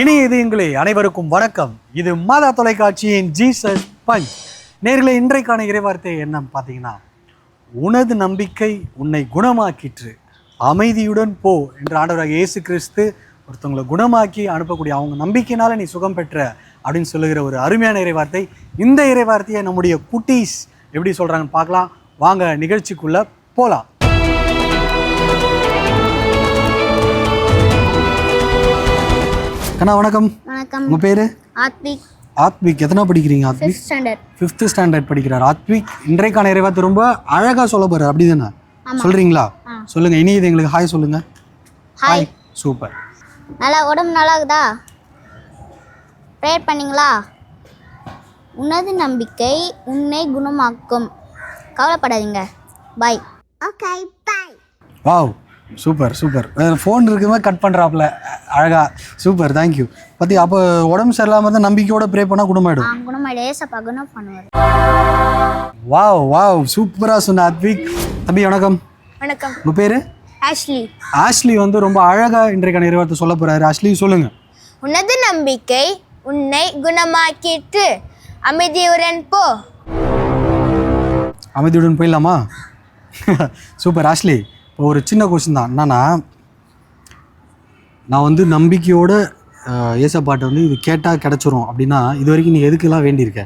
இனி இது எங்களே அனைவருக்கும் வணக்கம். இது மாதா தொலைக்காட்சியின் ஜீசஸ் பஞ்ச். நேர்களை இன்றைக்கான இறைவார்த்தை என்ன பார்த்தீங்கன்னா உனது நம்பிக்கை உன்னை குணமாக்கிற்று. அமைதியுடன் போ என்று ஆண்டவராக இயேசு கிறிஸ்து ஒருத்தவங்களை குணமாக்கி அனுப்பக்கூடிய அவங்க நம்பிக்கையினால நீ சுகம் பெற்ற அப்படின்னு சொல்லுகிற ஒரு அருமையான இறைவார்த்தை. இந்த இறைவார்த்தையை நம்முடைய குட்டீஸ் எப்படி சொல்கிறாங்கன்னு பார்க்கலாம். வாங்க நிகழ்ச்சிக்குள்ளே போகலாம் கண்ணா வணக்கம். வணக்கம். உங்கள் பேர்? ஆத்விக். ஆத்விக் எத்தனை படிக்கிறீங்க ஆத்விக்? ஸ்டாண்டர்ட் ஃபிஃப்த் ஸ்டாண்டர்ட் படிக்கிறார் ஆத்விக். இன்றைக்கான இறைவாத்து ரொம்ப அழகாக சொல்ல போகிறார் அப்படி தானே சொல்கிறீங்களா சொல்லுங்கள் இனி இது எங்களுக்கு ஹாய் சொல்லுங்க. ஹாய் சூப்பர் நல்லா உடம்பு நல்லா இருக்குதா ப்ரேயர் பண்ணீங்களா? உனது நம்பிக்கை உன்னை குணமாக்கும். கவலைப்படாதீங்க. Bye okay bye wow super super phone இருக்குமே கட் பண்ணுறாப்புல அழகா. சூப்பர் தேங்க்யூ பற்றி அப்போ உடம்பு சரியில்லாமல் தான் நம்பிக்கையோட ப்ரே பண்ணால் குணமாயிடும். வாவ் வாவ் சூப்பராக சொன்ன ஆத்விக் தம்பி வணக்கம். வணக்கம். உங்கள் பேர்? ஆஷ்லி ஆஷ்லி வந்து ரொம்ப அழகாக இன்றைக்கான இறைவார்த்தை சொல்ல போகிறாரு ஆஷ்லி சொல்லுங்கள் உனது நம்பிக்கை உன்னை குணமாக்கிட்டு அமைதியுடன் போ. அமைதியுடன் போயிடலாமா? சூப்பர் ஆஷ்லி இப்போ ஒரு சின்ன கொஸ்டின் தான். என்னன்னா நான் வந்து நம்பிக்கையோட ஏசப்பாட்டை வந்து இது கேட்டால் கிடச்சிரும் அப்படின்னா இது வரைக்கும் நீ எதுக்கெல்லாம் வேண்டியிருக்க?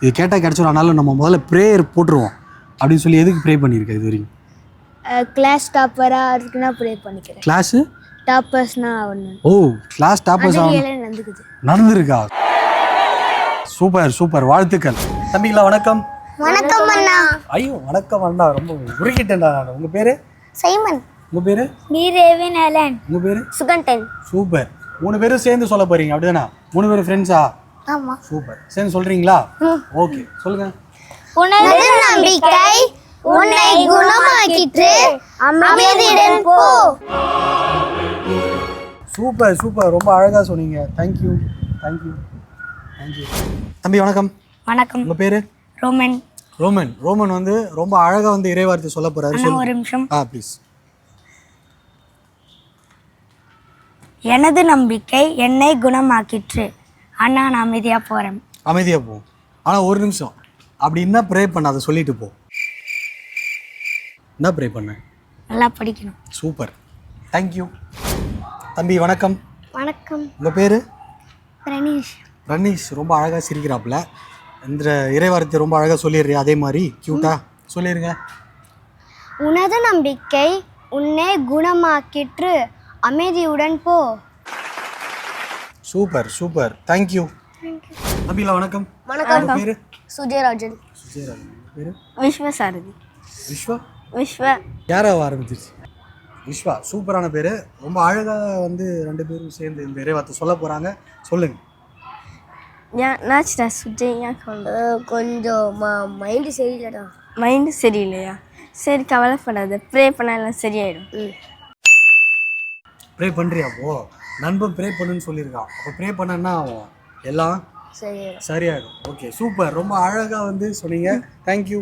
இது கேட்டால் கிடச்சிரும் அதனால நம்ம முதல்ல ப்ரேயர் போட்டுருவோம் அப்படின்னு சொல்லி எதுக்கு ப்ரே பண்ணியிருக்க இது வரைக்கும்? கிளாஸ் டாப்பராக இருக்குன்னா ப்ரே பண்ணிக்கிறேன். கிளாஸு டாப்பர்ஸ்னா ஒன்று ஓ கிளாஸ் டாப்பர்ஸ் ஆகணும் நடந்துக்குது. நடந்திருக்கா? Super super. வாழ்த்துக்கள். தம்பிங்களா வணக்கம். வணக்கம் அண்ணா. ஐயோ வணக்கம் அண்ணா. ரொம்ப உருகிட்டேன்டா உங்கள் பேர்? சைமன். உங்கள் பேர்? நீரேவின் அலன் உங்கள் பேர்? சுகண்டன் சூப்பர். மூணு பேரும் சேர்ந்து சொல்ல போறீங்க அப்படிதானே? மூணு பேரும் ஃப்ரெண்ட்ஸா ஆமா. சூப்பர். சேர்ந்து சொல்றீங்களா? ஓகே. சொல்லுங்க. உனது நம்பிக்கை உன்னை குணமாக்கிற்று. அமைதியுடன் போ. Super super. ரொம்ப அழகா சொன்னீங்க. தேங்க்யூ தேங்க்யூ தேங்க்யூ தம்பி வணக்கம். வணக்கம். உங்க பேரு? ரோமன். ரோமன் ரோமன் வந்து ரொம்ப அழகா வந்து இறைவார்த்தை சொல்ல போறாரு. ஒரு நிமிஷம். ஆ ப்ளீஸ் எனது நம்பிக்கை என்னை குணமாக்கிற்று. அண்ணா நான் அமைதியாக போகிறேன் அமைதியா போ. ஆனா ஒரு நிமிஷம். அப்படி என்ன ப்ரே பண்ண அதை சொல்லிட்டு போ. என்ன ப்ரே பண்ண? நல்லா படிக்கணும். சூப்பர் தேங்க்யூ தம்பி வணக்கம். வணக்கம். உங்க பேரு? பிரணீஷ் ரனீஷ் ரொம்ப அழகாக சிரிக்கிறாப்புல. இந்த இறைவார்த்தை ரொம்ப அழகாக சொல்லிடுறியா? அதே மாதிரி க்யூட்டா சொல்லிடுங்க உனது நம்பிக்கை உன்னை குணமாக்கிற்று. அமைதியுடன் போ. Super super. தேங்க்யூ நபிலா வணக்கம். வணக்கம். பேர்? சுஜயராஜன். பேர்? விஸ்வசாரதி. விஸ்வா? விஸ்வ. யாராக ஆரம்பிச்சிருச்சு? விஸ்வா சூப்பரான பேர். ரொம்ப அழகாக வந்து ரெண்டு பேரும் சேர்ந்து இந்த இறைவார்த்தை சொல்ல போகிறாங்க சொல்லுங்க. ஏன் நாச்சுடா சுஜய் ஏன் கொண்டு கொஞ்சம் மைண்டு சரியில்லடா. மைண்டு சரியில்லையா? சரி கவலைப்படாத. ப்ரே பண்ண எல்லாம் சரியாயிடும். ப்ரே பண்ணுறியா அப்போ நண்பன் ப்ரே பண்ணுன்னு சொல்லியிருக்கான். அப்போ ப்ரே பண்ணன்னா அவன் எல்லாம் சரி சரியாயிடும். ஓகே சூப்பர் ரொம்ப அழகாக வந்து சொன்னீங்க. தேங்க்யூ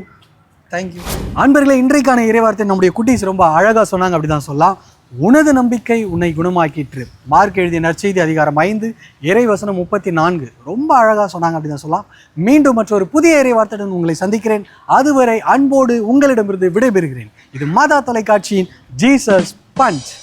தேங்க்யூ அன்பர்களே இன்றைக்கான இறைவார்த்தை நம்முடைய குட்டீஸ் ரொம்ப அழகாக சொன்னாங்க அப்படி தான் சொல்லலாம். உனது நம்பிக்கை உன்னை குணமாக்கிற்று. மார்க் எழுதிய நற்செய்தி அதிகாரம் ஐந்து இறைவசனம் முப்பத்தி நான்கு. ரொம்ப அழகாக சொன்னாங்க அப்படின்னு தான் சொல்லலாம். மீண்டும் மற்றொரு புதிய இறைவார்த்தையுடன் உங்களை சந்திக்கிறேன். அதுவரை அன்போடு உங்களிடமிருந்து விடைபெறுகிறேன். இது மாதா தொலைக்காட்சியின் ஜீசஸ் பஞ்ச்.